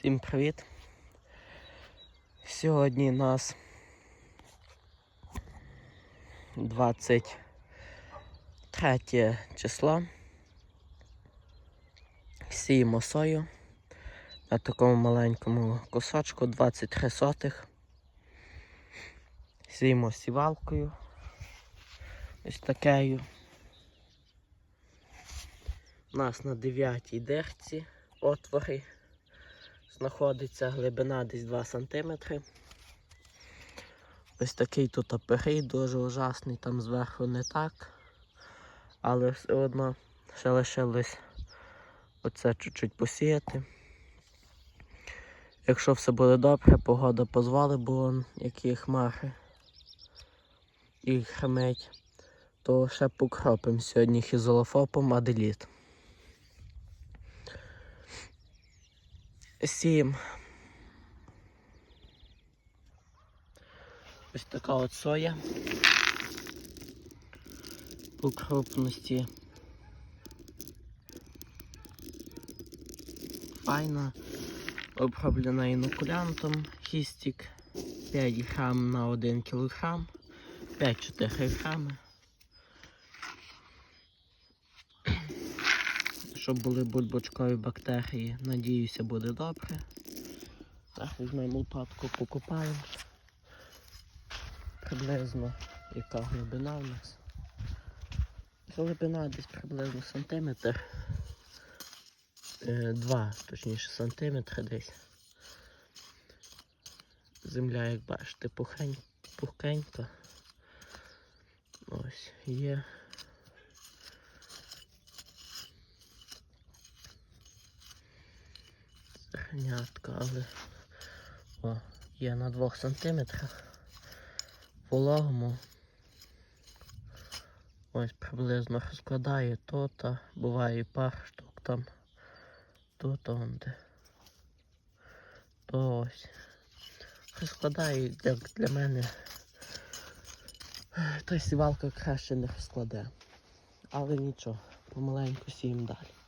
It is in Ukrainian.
Всім привіт! Сьогодні у нас 23 число. Сіємо сою на такому маленькому кусочку 23 сотих. Сіємо сівалкою. Ось такею. У нас на 9 дерці отвори знаходиться глибина десь 2 см. Ось такий тут апарей дуже ужасний, там зверху не так. Але все одно ще лишилось оце чуть-чуть посіяти. Якщо все буде добре, погода позвали, бо які хмари і хремить, то ще покропимо сьогодні хізолофопом аделіт. Сім. Ось така от соя. По крупності. Файна. Оброблена інокулянтом. Хістік 5 грам на 1 кілограм. 5-4 грами. Щоб були бульбочкові бактерії. Надіюся, буде добре. Так, візьмемо лопатку, покопаємо. Приблизно яка глибина у нас. Глибина десь приблизно сантиметр. Е, Два, точніше, сантиметри десь. Земля, як бачите, пухень, пухкенька. Ось є. Зернятка, але о, є на 2 сантиметрах. Вологому. Ось приблизно розкладає то та буває і штук там. Тут он де. То ось. Розкладає, як для мене. Та сівалка краще не розкладе. Але нічого, помаленьку сіємо далі.